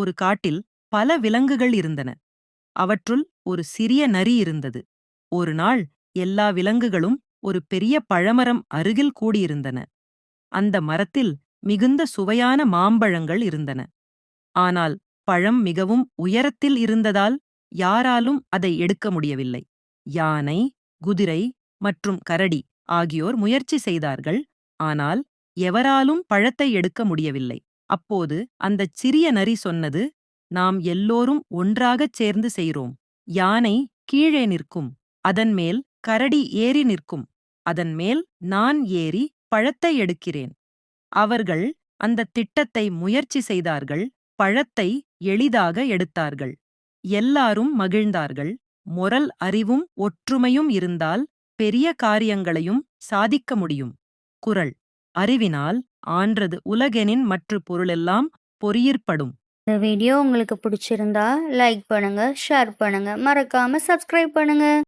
ஒரு காட்டில் பல விலங்குகள் இருந்தன. அவற்றுள் ஒரு சிறிய நரி இருந்தது. ஒரு நாள் எல்லா விலங்குகளும் ஒரு பெரிய பழமரம் அருகில் கூடியிருந்தன. அந்த மரத்தில் மிகுந்த சுவையான மாம்பழங்கள் இருந்தன. ஆனால் பழம் மிகவும் உயரத்தில் இருந்ததால் யாராலும் அதை எடுக்க முடியவில்லை. யானை குதிரை மற்றும் கரடி ஆகியோர் முயற்சி செய்தார்கள். ஆனால் எவராலும் பழத்தை எடுக்க முடியவில்லை. அப்போது அந்தச் சிறிய நரி சொன்னது நாம் எல்லோரும் ஒன்றாகச் சேர்ந்து செய்றோம். யானை கீழே நிற்கும். அதன் மேல் கரடி ஏறி நிற்கும். அதன் மேல் நான் ஏறி பழத்தை எடுக்கிறேன். அவர்கள் அந்த திட்டத்தை முயற்சி செய்தார்கள். பழத்தை எளிதாக எடுத்தார்கள். எல்லாரும் மகிழ்ந்தார்கள். மொரல் அறிவும் ஒற்றுமையும் இருந்தால் பெரிய காரியங்களையும் சாதிக்க முடியும். குரல் அறிவினால் ஆன்றது உலகெனின் மற்ற பொருளெல்லாம் பொறியிற்படும். இந்த வீடியோ உங்களுக்கு பிடிச்சிருந்தா லைக் பண்ணுங்க ஷேர் பண்ணுங்க. மறக்காம சப்ஸ்கிரைப் பண்ணுங்க.